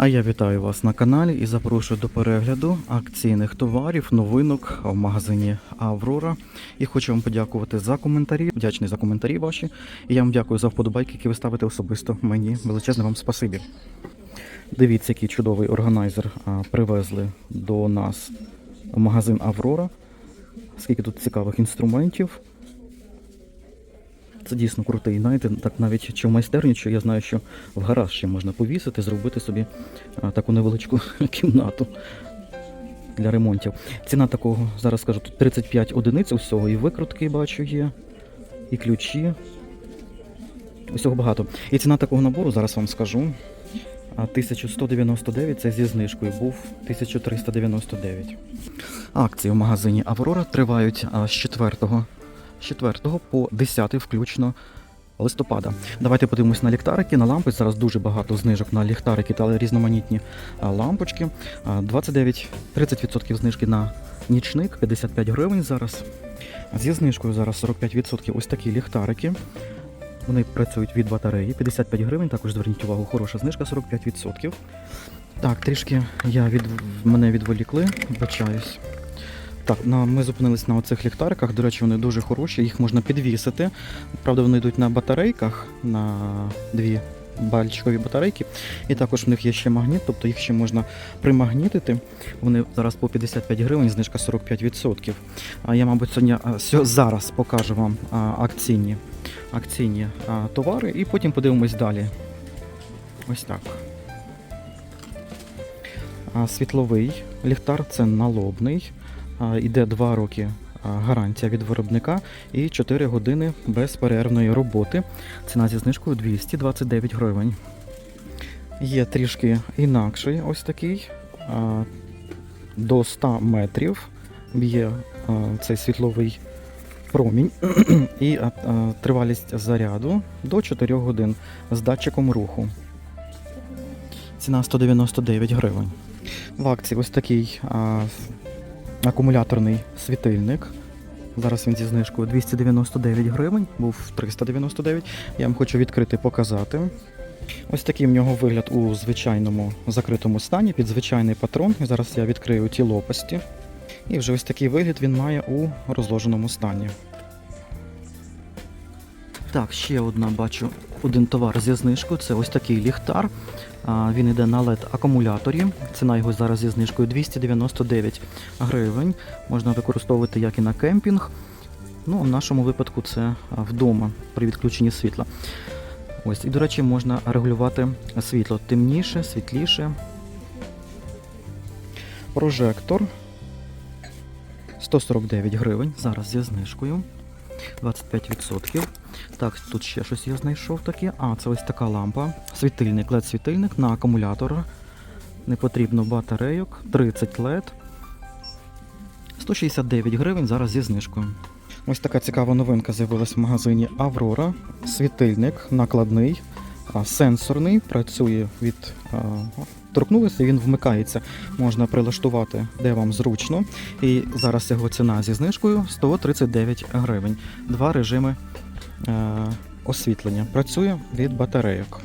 А я вітаю вас на каналі і запрошую до перегляду акційних товарів, новинок в магазині Аврора. І хочу вам подякувати за коментарі. Вдячний за коментарі ваші. І я вам дякую за вподобайки, які ви ставите особисто мені. Величезне вам спасибі. Дивіться, який чудовий органайзер привезли до нас в магазин Аврора. Скільки тут цікавих інструментів. Це дійсно крутий. Знаєте, так навіть чи в майстерні, що я знаю, що в гараж ще можна повісити, зробити собі таку невеличку кімнату для ремонтів. Ціна такого, зараз скажу, тут 35 одиниць усього, і викрутки бачу є, і ключі. Усього багато. І ціна такого набору, зараз вам скажу. 1199 це зі знижкою був 1399. Акції в магазині Аврора тривають з 4 з 4 по 10 включно листопада. Давайте подивимось на ліхтарики, на лампи. Зараз дуже багато знижок на ліхтарики та різноманітні лампочки. 29, 30% знижки на нічник, 55 гривень зараз. Зі знижкою зараз 45% ось такі ліхтарики. Вони працюють від батареї, 55 гривень, також зверніть увагу, хороша знижка 45%. Так, трішки я від мене відволікли, вибачаюсь. Так, на, ми зупинились на оцих ліхтариках. До речі, вони дуже хороші, їх можна підвісити. Правда, вони йдуть на батарейках, на дві бальчикові батарейки. І також в них є ще магніт, тобто їх ще можна примагнітити. Вони зараз по 55 гривень, знижка 45%. А я, мабуть, сьогодні зараз покажу вам акційні, акційні товари і потім подивимось далі. Ось так. Світловий ліхтар це налобний. А, Іде 2 роки гарантія від виробника і 4 години безперервної роботи. Ціна зі знижкою 229 гривень. Є трішки інакший ось такий. До 100 метрів б'є цей світловий промінь і тривалість заряду до 4 годин з датчиком руху. Ціна 199 гривень. В акції ось такий акумуляторний світильник. Зараз він зі знижкою 299 гривень, був 399. Я вам хочу відкрити показати. Ось такий в нього вигляд у звичайному закритому стані, під звичайний патрон. Зараз я відкрию ті лопасті. І вже ось такий вигляд він має у розложеному стані. Так, ще одна бачу один товар зі знижкою. Це ось такий ліхтар. Він йде на LED акумуляторі. Ціна його зараз зі знижкою 299 гривень. Можна використовувати як і на кемпінг. Ну, в нашому випадку це вдома при відключенні світла. Ось, і, до речі, можна регулювати світло темніше, світліше. Прожектор 149 гривень. Зараз зі знижкою. 25%. Так, тут ще щось я знайшов таке. А, це ось така лампа. Світильник, LED-світильник на акумулятор. Не потрібно батарейок. 30 LED. 169 гривень зараз зі знижкою. Ось така цікава новинка з'явилась в магазині Аврора. Світильник накладний, сенсорний, працює від. Торкнулися, він вмикається. Можна прилаштувати, де вам зручно. І зараз його ціна зі знижкою 139 гривень. Два режими освітлення. Працює від батарейок.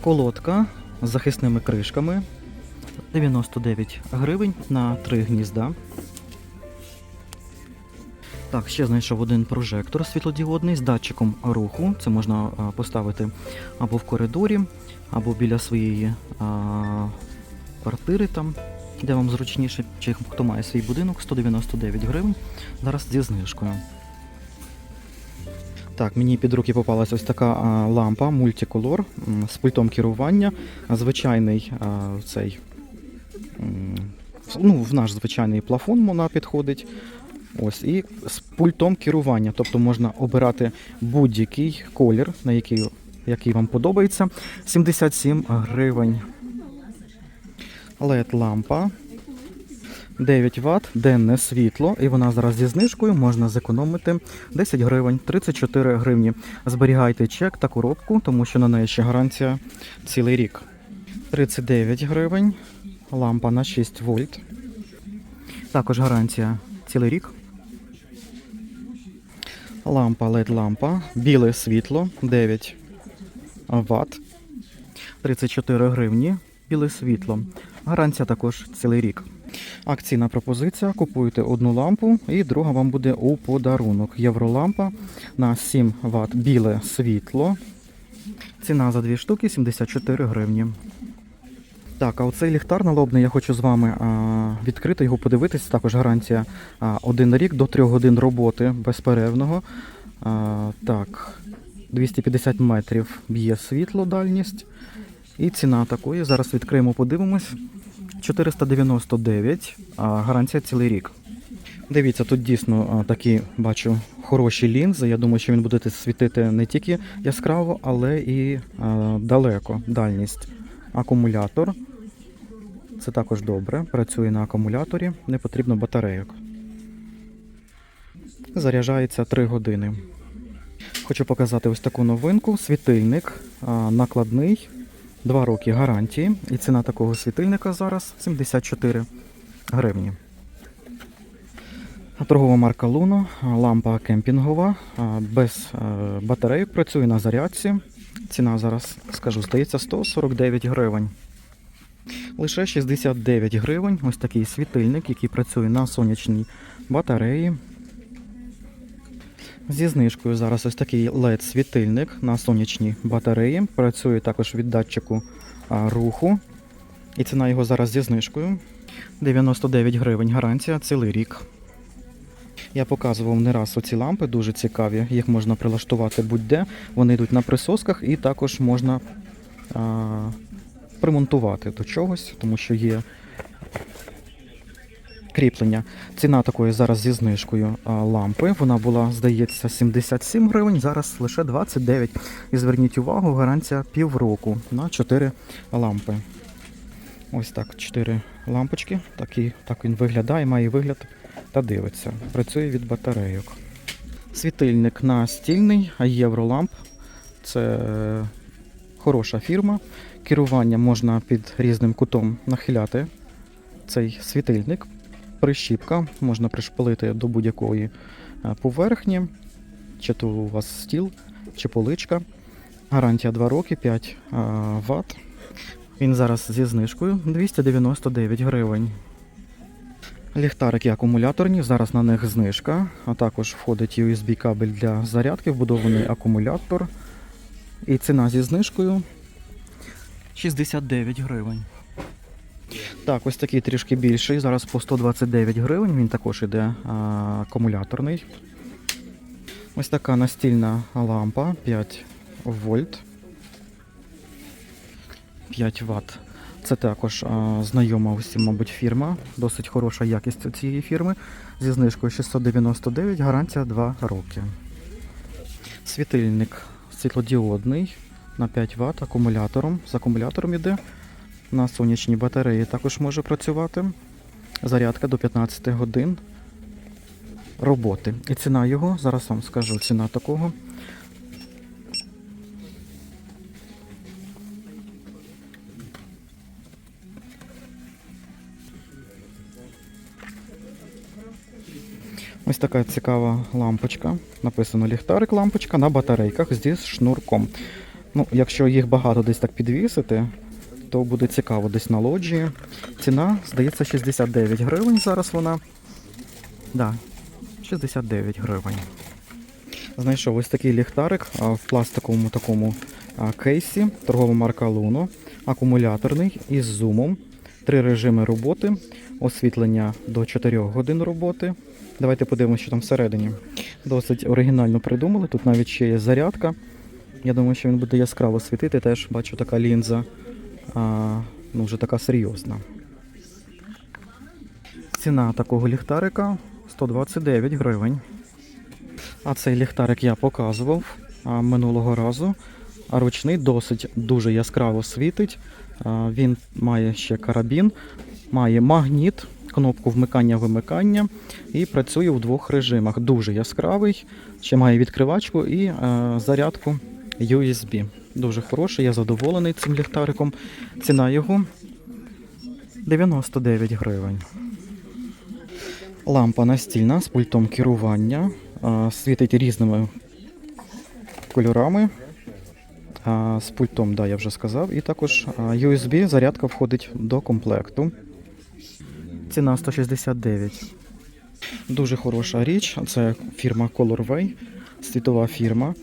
Колодка з захисними кришками 99 гривень на три гнізда. Так, ще знайшов один прожектор світлодіодний з датчиком руху. Це можна поставити або в коридорі, або біля своєї а, квартири, там, де вам зручніше, чи хто має свій будинок, 199 гривень. Зараз зі знижкою. Так, мені під руки попалась ось така лампа мультиколор з пультом керування. Звичайний цей. Ну, в наш звичайний плафон вона підходить. Ось, і з пультом керування. Тобто можна обирати будь-який колір, на який, який вам подобається. 77 гривень. led лампа 9 Вт, денне світло, і вона зараз зі знижкою можна зекономити 10 гривень, 34 гривні. Зберігайте чек та коробку, тому що на неї ще гарантія цілий рік. 39 гривень. Лампа на 6 вольт. Також гарантія цілий рік. Лампа LED лампа, біле світло 9 Вт. 34 гривні. біле світло. Гарантія також цілий рік. Акційна пропозиція: купуєте одну лампу, і друга вам буде у подарунок. Євролампа на 7 Вт біле світло. Ціна за дві штуки 74 гривні. Так, а оцей ліхтар налобний я хочу з вами відкрити його подивитись. Також гарантія один рік до 3 годин роботи безперервного. Так, 250 метрів б'є світло дальність. І ціна такої. Зараз відкриємо, подивимось. 499, гарантія цілий рік. Дивіться, тут дійсно такі бачу хороші лінзи. Я думаю, що він буде світити не тільки яскраво, але і далеко. Дальність. Акумулятор. Це також добре. Працює на акумуляторі, не потрібно батарейок. Заряджається 3 години. Хочу показати ось таку новинку. Світильник накладний. 2 роки гарантії. І ціна такого світильника зараз 74 гривні. Торгова марка Луно, лампа кемпінгова, без е, батарейок, працює на зарядці. Ціна зараз, скажу, здається, 149 гривень. Лише 69 гривень. Ось такий світильник, який працює на сонячній батареї. Зі знижкою зараз ось такий LED-світильник на сонячній батареї. Працює також від датчику руху. І ціна його зараз зі знижкою. 99 гривень гарантія цілий рік. Я показував не раз оці лампи, дуже цікаві. Їх можна прилаштувати будь-де. Вони йдуть на присосках і також можна а, примонтувати до чогось, тому що є кріплення. Ціна такої зараз зі знижкою лампи. Вона була, здається, 77 гривень, зараз лише 29. І зверніть увагу, гарантія півроку на 4 лампи. Ось так, 4 лампочки. Такі, так він виглядає, має вигляд та дивиться. Працює від батарейок. Світильник настільний, Євроламп. Це е, хороша фірма. Керування можна під різним кутом нахиляти цей світильник. Прищіпка, можна пришпилити до будь-якої е, поверхні, чи то у вас стіл, чи поличка. Гарантія 2 роки, 5 Вт. Він зараз зі знижкою 299 гривень. Ліхтарики акумуляторні, зараз на них знижка, а також входить USB-кабель для зарядки, вбудований акумулятор. І ціна зі знижкою 69 гривень. Так, ось такий трішки більший. Зараз по 129 гривень. Він також іде акумуляторний. Ось така настільна лампа 5 вольт. 5 Вт. Це також а, знайома усім, мабуть, фірма. Досить хороша якість цієї фірми. Зі знижкою 699, гарантія 2 роки. Світильник світлодіодний на 5 Вт акумулятором. З акумулятором іде. На сонячній батареї також може працювати. Зарядка до 15 годин роботи. І ціна його, зараз вам скажу, ціна такого. Ось така цікава лампочка. Написано ліхтарик лампочка на батарейках зі шнурком. Ну, якщо їх багато десь так підвісити, то буде цікаво десь на лоджії. Ціна, здається, 69 гривень зараз вона. Да, 69 гривень. Знайшов ось такий ліхтарик в пластиковому такому кейсі, торгова марка Luno, акумуляторний із зумом. Три режими роботи, освітлення до 4 годин роботи. Давайте подивимося, що там всередині. Досить оригінально придумали. Тут навіть ще є зарядка. Я думаю, що він буде яскраво світити. Теж бачу така лінза ну, вже така серйозна. Ціна такого ліхтарика 129 гривень. А цей ліхтарик я показував минулого разу. Ручний досить дуже яскраво світить. Він має ще карабін, має магніт, кнопку вмикання-вимикання і працює в двох режимах. Дуже яскравий, ще має відкривачку і зарядку USB. Дуже хороший, я задоволений цим ліхтариком. Ціна його 99 гривень. Лампа настільна з пультом керування. Світить різними кольорами. з пультом, да, я вже сказав. І також USB зарядка входить до комплекту. Ціна 169. Дуже хороша річ. Це фірма Colorway, світова фірма.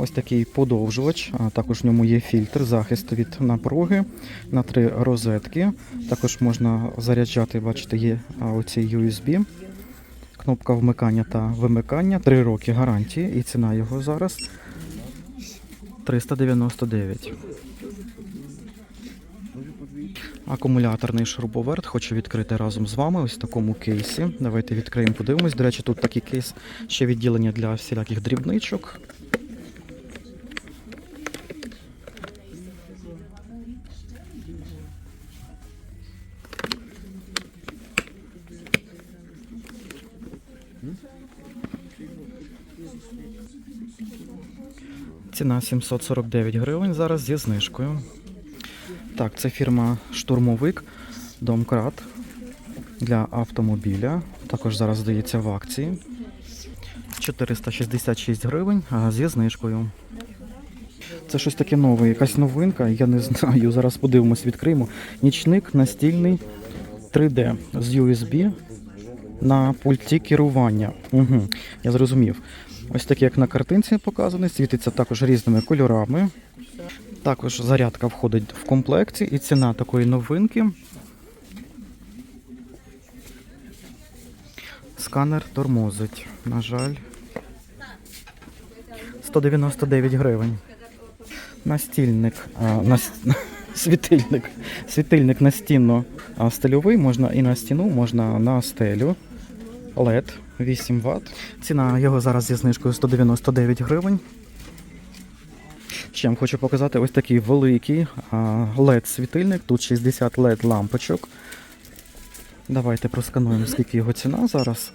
Ось такий подовжувач, а також в ньому є фільтр, захист від напруги на три розетки. Також можна заряджати, бачите, є оці USB. Кнопка вмикання та вимикання. 3 роки гарантії і ціна його зараз 399. Акумуляторний шуруповерт хочу відкрити разом з вами ось в такому кейсі. Давайте відкриємо, подивимось. До речі, тут такий кейс ще відділення для всіляких дрібничок. Ціна 749 гривень зараз зі знижкою. Так, це фірма Штурмовик Домкрат для автомобіля. Також зараз здається в акції. 466 гривень зі знижкою. Це щось таке нове, якась новинка, я не знаю. Зараз подивимось, відкриємо. Нічник настільний 3D з USB на пульті керування. Угу, я зрозумів. Ось таке, як на картинці показано, світиться також різними кольорами. Також зарядка входить в комплекті і ціна такої новинки. Сканер тормозить. На жаль. 199 гривень. Настільник. А, нас... Світильник. Світильник настінно стильовий, можна і на стіну, можна на стелю. LED 8 Вт. Ціна його зараз зі знижкою 199 гривень. Ще вам хочу показати ось такий великий LED-світильник. Тут 60 LED лампочок. Давайте проскануємо, скільки його ціна зараз.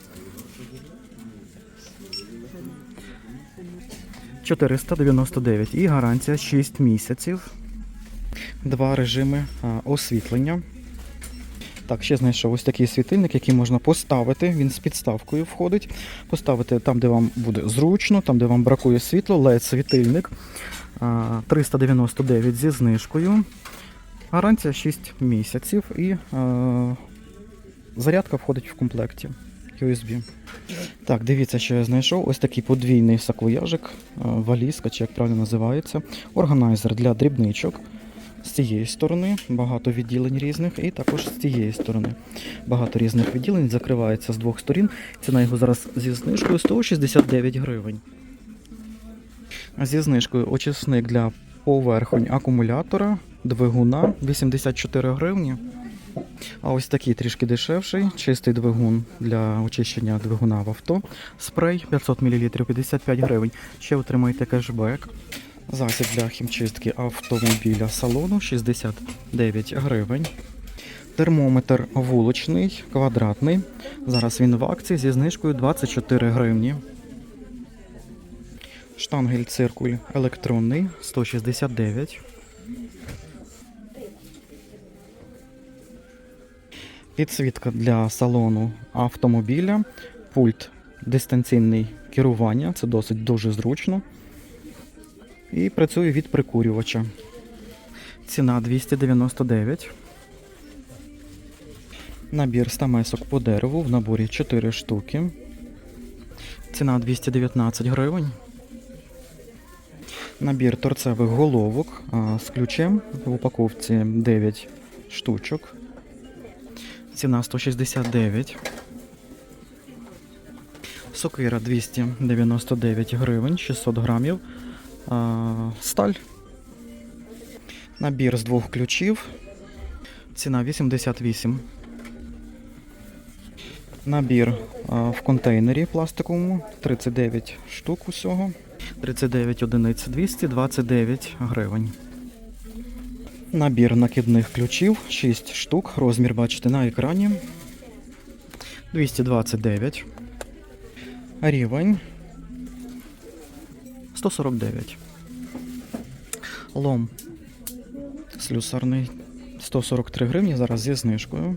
499 і гарантія 6 місяців. Два режими освітлення. Так, ще знайшов ось такий світильник, який можна поставити. Він з підставкою входить. Поставити там, де вам буде зручно, там, де вам бракує світла, LED-світильник. 399 зі знижкою. Гарантія 6 місяців і а, зарядка входить в комплекті USB. Так, дивіться, що я знайшов. Ось такий подвійний саквояжик, валізка, чи як правильно називається. Органайзер для дрібничок. З цієї сторони багато відділень різних, і також з цієї сторони багато різних відділень. Закривається з двох сторін. Ціна його зараз зі знижкою 169 гривень. Зі знижкою очисник для поверхонь акумулятора, двигуна 84 гривні. А ось такий трішки дешевший, чистий двигун для очищення двигуна в авто. Спрей 500 мл 55 гривень. Ще отримаєте кешбек. Засіб для хімчистки автомобіля салону 69 гривень. Термометр вуличний, квадратний. Зараз він в акції зі знижкою 24 гривні. Штангель циркуль електронний 169. Підсвітка для салону автомобіля. Пульт дистанційний керування. Це досить дуже зручно. І працює від прикурювача. Ціна 299. Набір стамесок по дереву в наборі 4 штуки. Ціна 219 гривень. Набір торцевих головок з ключем в упаковці 9 штучок. Ціна 169. Сокира 299 гривень, 600 грамів. А, Сталь. Набір з двох ключів. Ціна 88. Набір в контейнері пластиковому 39 штук усього. 39 одиниць 229 гривень. Набір накидних ключів 6 штук. Розмір бачите на екрані. 229. Рівень 149. Лом слюсарний 143 гривні зараз зі знижкою.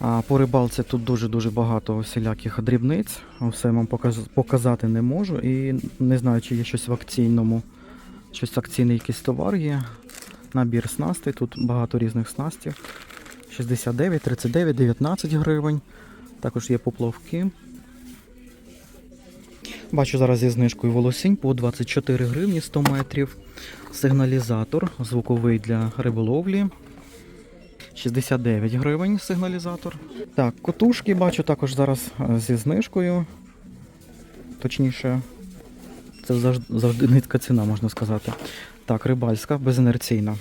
А по рибалці тут дуже-дуже багато всіляких дрібниць. Все вам показати не можу. І не знаю, чи є щось в акційному. Щось акційний якийсь товар є. Набір снастей. Тут багато різних снастів. 69, 39, 19 гривень. Також є поплавки. Бачу зараз зі знижкою волосінь по 24 гривні 100 метрів. Сигналізатор звуковий для риболовлі. 69 гривень сигналізатор. Так, котушки бачу також зараз е, зі знижкою. Точніше, це завжди, низька ціна, можна сказати. Так, рибальська, безінерційна.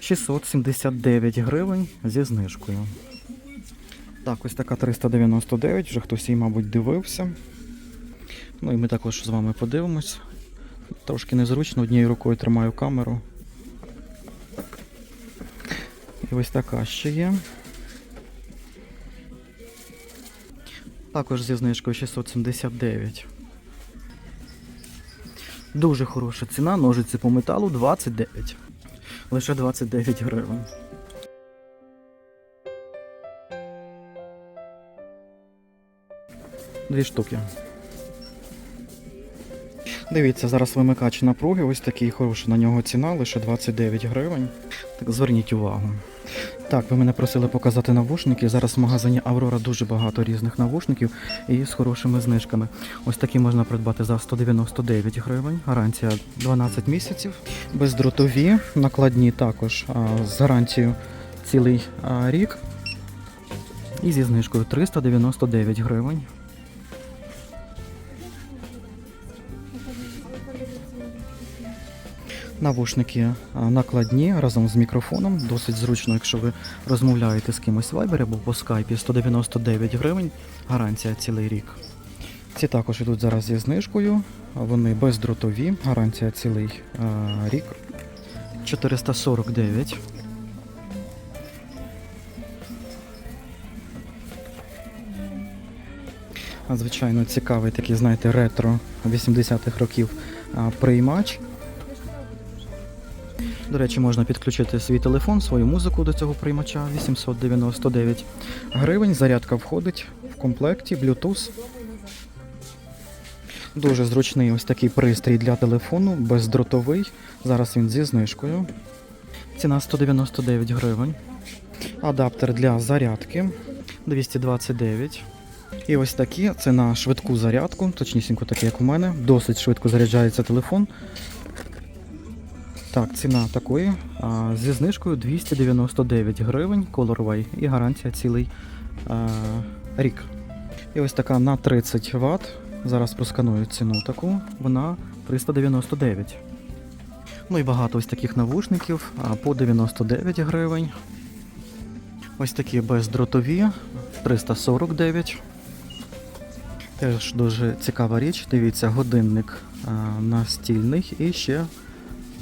679 гривень зі знижкою. Так, ось така 399, вже хтось її, мабуть, дивився. Ну і ми також з вами подивимось. Трошки незручно, однією рукою тримаю камеру. І ось така ще є. Також зі знижкою 679. Дуже хороша ціна, ножиці по металу 29. Лише 29 гривень. Дві штуки. Дивіться, зараз вимикач напруги, ось такий хороший на нього ціна, лише 29 гривень. Так зверніть увагу. Так, ви мене просили показати навушники. Зараз в магазині Аврора дуже багато різних навушників і з хорошими знижками. Ось такі можна придбати за 199 гривень. Гарантія 12 місяців. Бездротові, накладні також а, з гарантією цілий а, рік. І зі знижкою 399 гривень. Навушники накладні разом з мікрофоном. Досить зручно, якщо ви розмовляєте з кимось в Viber або по скайпі 199 гривень. Гарантія цілий рік. Ці також йдуть зараз зі знижкою. Вони бездротові. Гарантія цілий а, рік. 449. Звичайно, цікавий такий, знаєте, ретро 80-х років а, приймач. До речі, можна підключити свій телефон, свою музику до цього приймача 899 гривень. Зарядка входить в комплекті, Bluetooth. Дуже зручний ось такий пристрій для телефону, бездротовий. Зараз він зі знижкою. Ціна 199 гривень. Адаптер для зарядки 229. І ось такі це на швидку зарядку, точнісінько такі, як у мене. Досить швидко заряджається телефон. Так, ціна такої а, зі знижкою 299 гривень Colorway і гарантія цілий а, рік. І ось така на 30 Вт. Зараз просканую ціну таку, вона 399. Ну і багато ось таких навушників по 99 гривень. Ось такі бездротові 349. Теж дуже цікава річ. Дивіться, годинник настільний і ще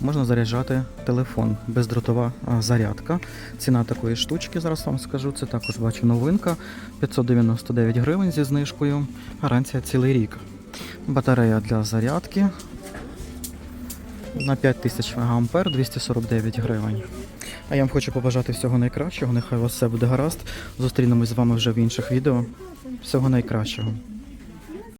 можна заряджати телефон. Бездротова зарядка. Ціна такої штучки, зараз вам скажу, це також бачу новинка. 599 гривень зі знижкою. Гарантія цілий рік. Батарея для зарядки на 5000 мАh 249 гривень. А я вам хочу побажати всього найкращого. Нехай у вас все буде гаразд. Зустрінемось з вами вже в інших відео. Всього найкращого.